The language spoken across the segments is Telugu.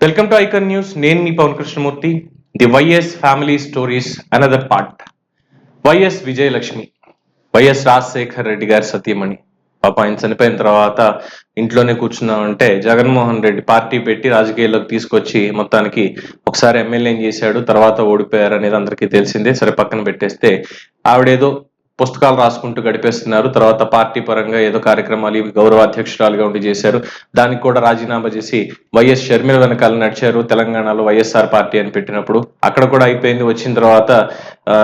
Welcome to icon news. నేను మీ Pawan Krishnamurthy. The YS family stories another part YS Vijayalakshmi YS Rajasekhar Reddy గారి సతీమణి పాప ఆయన చనిపోయిన తర్వాత ఇంట్లోనే కూర్చున్నామంటే జగన్మోహన్ రెడ్డి పార్టీ పెట్టి రాజకీయాల్లోకి తీసుకొచ్చి మొత్తానికి ఒకసారి ఎమ్మెల్యేని చేశాడు తర్వాత ఓడిపోయారు అనేది అందరికీ తెలిసిందే. సరే పక్కన పెట్టేస్తే ఆవిడేదో పుస్తకాలు రాసుకుంటూ గడిపేస్తున్నారు. తర్వాత పార్టీ పరంగా ఏదో కార్యక్రమాలు ఇవి గౌరవ అధ్యక్షురాలుగా ఉండి చేశారు. దానికి కూడా రాజీనామా చేసి వైఎస్ షర్మిల వెనకాల నడిచారు తెలంగాణలో వైఎస్ఆర్ పార్టీ అని పెట్టినప్పుడు. అక్కడ కూడా అయిపోయింది. వచ్చిన తర్వాత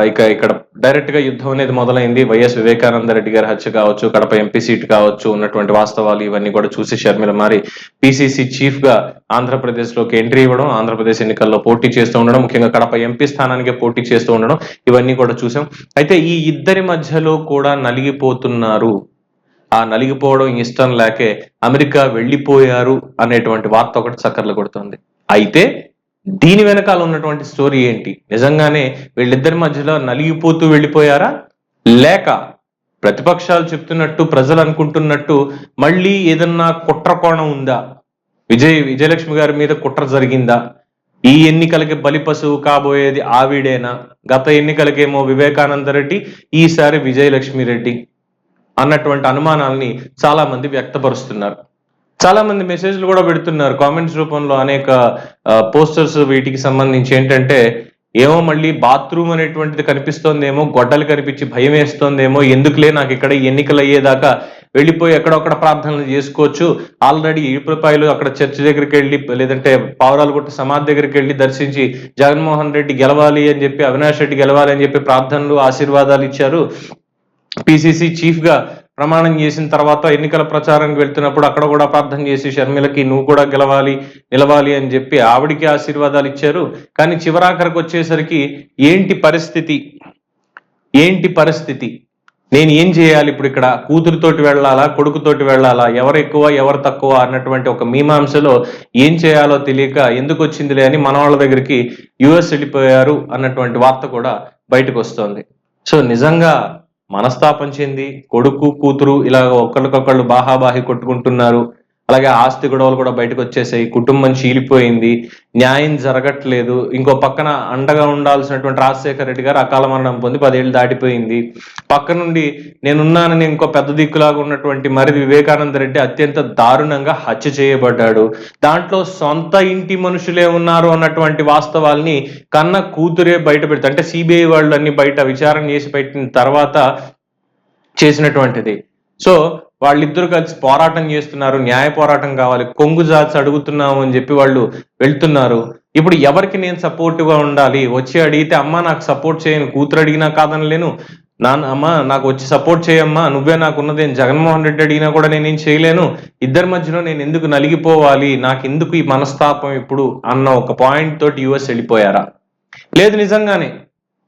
ఇక ఇక్కడ డైరెక్ట్గా యుద్ధం అనేది మొదలైంది. వైఎస్ వివేకానంద రెడ్డి గారి హత్య కావచ్చు కడప ఎంపీ సీట్ కావచ్చు ఉన్నటువంటి వాస్తవాలు ఇవన్నీ కూడా చూసి షర్మిల మారి పిసిసి చీఫ్గా ఆంధ్రప్రదేశ్లోకి ఎంట్రీ ఇవ్వడం ఆంధ్రప్రదేశ్ ఎన్నికల్లో పోటీ చేస్తూ ఉండడం ముఖ్యంగా కడప ఎంపీ స్థానానికి పోటీ చేస్తూ ఉండడం ఇవన్నీ కూడా చూసాం. అయితే ఈ ఇద్దరి మధ్యలో కూడా నలిగిపోతున్నారు. ఆ నలిగిపోవడం ఇష్టం లేకే అమెరికా వెళ్ళిపోయారు అనేటువంటి వార్త ఒకటి చక్కర్లు కొడుతుంది. అయితే దీని వెనకాల ఉన్నటువంటి స్టోరీ ఏంటి? నిజంగానే వీళ్ళిద్దరి మధ్యలో నలిగిపోతూ వెళ్ళిపోయారా? లేక ప్రతిపక్షాలు చెప్తున్నట్టు ప్రజలు అనుకుంటున్నట్టు మళ్ళీ ఏదన్నా కుట్ర కోణం ఉందా? విజయ్ విజయలక్ష్మి గారి మీద కుట్ర జరిగిందా? ఈ ఎన్నికలకి బలిపశువు కాబోయేది ఆవిడేనా? గత ఎన్నికలకేమో వివేకానంద రెడ్డి ఈసారి విజయలక్ష్మి రెడ్డి అన్నటువంటి అనుమానాల్ని చాలా మంది వ్యక్తపరుస్తున్నారు. చాలా మంది మెసేజ్లు కూడా పెడుతున్నారు. కామెంట్స్ రూపంలో అనేక పోస్టర్స్ వీటికి సంబంధించి ఏంటంటే ఏమో మళ్ళీ బాత్రూమ్ అనేటువంటిది కనిపిస్తోందేమో గొడ్డలు కనిపించి భయం వేస్తోందేమో ఎందుకులే నాకు ఇక్కడ ఎన్నికలు అయ్యేదాకా వెళ్ళిపోయి ఎక్కడొక్కడ ప్రార్థనలు చేసుకోవచ్చు. ఆల్రెడీ ఇరుపపాయలు అక్కడ చర్చ్ దగ్గరికి వెళ్ళి లేదంటే పావురాలగుట్ట సమాధి దగ్గరికి వెళ్ళి దర్శించి జగన్మోహన్ రెడ్డి గెలవాలి అని చెప్పి అవినాష్ రెడ్డి గెలవాలి అని చెప్పి ప్రార్థనలు ఆశీర్వాదాలు ఇచ్చారు. పిసిసి చీఫ్గా ప్రమాణం చేసిన తర్వాత ఎన్నికల ప్రచారానికి వెళ్తున్నప్పుడు అక్కడ కూడా ప్రార్థన చేసి షర్మిలకి నువ్వు కూడా గెలవాలి నిలవాలి అని చెప్పి ఆవిడికి ఆశీర్వాదాలు ఇచ్చారు. కానీ చివరాఖరికి వచ్చేసరికి ఏంటి పరిస్థితి? ఏంటి పరిస్థితి? నేను ఏం చేయాలి ఇప్పుడు ఇక్కడ? కూతురుతోటి వెళ్ళాలా? కొడుకుతోటి వెళ్ళాలా? ఎవరు ఎక్కువ ఎవరు తక్కువ అన్నటువంటి ఒక మీమాంసలో ఏం చేయాలో తెలియక ఎందుకు వచ్చిందిలే అని మనవాళ్ళ దగ్గరికి యుఎస్ వెళ్ళిపోయారు అన్నటువంటి వార్త కూడా బయటకు వస్తోంది. సో నిజంగా మనస్తాపం చెంది కొడుకు కూతురు ఇలా ఒకరికొకళ్ళు బాహాబాహి కొట్టుకుంటున్నారు. అలాగే ఆస్తి గొడవలు కూడా బయటకు వచ్చేసాయి కుటుంబం చీలిపోయింది న్యాయం జరగట్లేదు ఇంకో పక్కన అండగా ఉండాల్సినటువంటి రాజశేఖర రెడ్డి గారు అకాల మరణం పొంది పదేళ్ళు దాటిపోయింది. పక్క నుండి నేనున్నానని ఇంకో పెద్ద దిక్కులాగా ఉన్నటువంటి మరిది వివేకానంద రెడ్డి అత్యంత దారుణంగా హత్య చేయబడ్డాడు. దాంట్లో సొంత ఇంటి మనుషులే ఉన్నారు అన్నటువంటి వాస్తవాల్ని కన్న కూతురే బయట పెడతారు అంటే సిబిఐ వాళ్ళు అన్ని బయట విచారణ చేసి పెట్టిన తర్వాత చేసినటువంటిది. సో వాళ్ళిద్దరు కలిసి పోరాటం చేస్తున్నారు న్యాయ పోరాటం కావాలి కొంగు జాతి అడుగుతున్నాము అని చెప్పి వాళ్ళు వెళ్తున్నారు. ఇప్పుడు ఎవరికి నేను సపోర్టివ్గా ఉండాలి? వచ్చి అడిగితే అమ్మ నాకు సపోర్ట్ చేయను. కూతురు అడిగినా కాదనలేను నాన్న అమ్మ నాకు వచ్చి సపోర్ట్ చేయమ్మా. నువ్వే నాకు ఉన్నది. జగన్మోహన్ రెడ్డి అడిగినా కూడా నేనేం చేయలేను. ఇద్దరి మధ్యలో నేను ఎందుకు నలిగిపోవాలి? నాకు ఎందుకు ఈ మనస్తాపం ఇప్పుడు? అన్న ఒక పాయింట్ తోటి యుఎస్ వెళ్ళిపోయారా? లేదు నిజంగానే.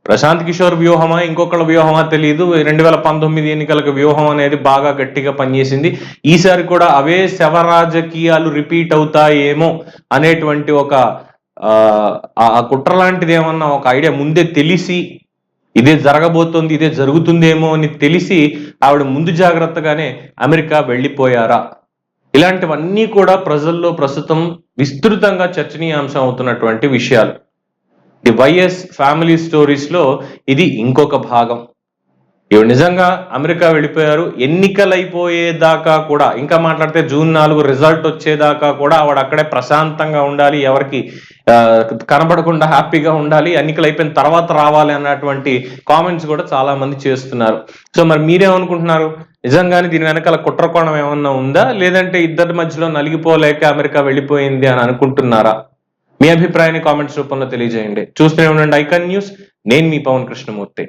ప్రశాంత్ కిషోర్ వ్యూహమా ఇంకొకళ్ళ వ్యూహమా తెలియదు రెండు వేల పంతొమ్మిది ఎన్నికలకు వ్యూహం అనేది బాగా గట్టిగా పనిచేసింది. ఈసారి కూడా అవే శవ రాజకీయాలు రిపీట్ అవుతాయేమో అనేటువంటి ఒక ఆ, కుట్ర లాంటిది ఏమన్నా ఒక ఐడియా ముందే తెలిసి ఇదే జరగబోతోంది ఇదే జరుగుతుందేమో అని తెలిసి ఆవిడ ముందు జాగ్రత్తగానే అమెరికా వెళ్ళిపోయారా? ఇలాంటివన్నీ కూడా ప్రజల్లో ప్రస్తుతం విస్తృతంగా చర్చనీయాంశం అవుతున్నటువంటి విషయాలు. ది వైఎస్ ఫ్యామిలీ స్టోరీస్లో ఇది ఇంకొక భాగం. ఇవి నిజంగా అమెరికా వెళ్ళిపోయారు. ఎన్నికలైపోయేదాకా కూడా ఇంకా మాట్లాడితే జూన్ నాలుగు రిజల్ట్ వచ్చేదాకా కూడా ఆవిడ అక్కడే ప్రశాంతంగా ఉండాలి ఎవరికి కనబడకుండా హ్యాపీగా ఉండాలి ఎన్నికలు అయిపోయిన తర్వాత రావాలి అన్నటువంటి కామెంట్స్ కూడా చాలా మంది చేస్తున్నారు. సో మరి మీరేమనుకుంటున్నారు? నిజంగానే దీని వెనకాల కుట్రకోణం ఏమన్నా ఉందా? లేదంటే ఇద్దరి మధ్యలో నలిగిపోలేక అమెరికా వెళ్ళిపోయింది అని అనుకుంటున్నారా? మీ అభిప్రాయాన్ని కామెంట్స్ రూపంలో తెలియజేయండి. చూస్తూనే ఉండండి ఐకాన్ న్యూస్. నేను మీ పవన్ కృష్ణమూర్తి.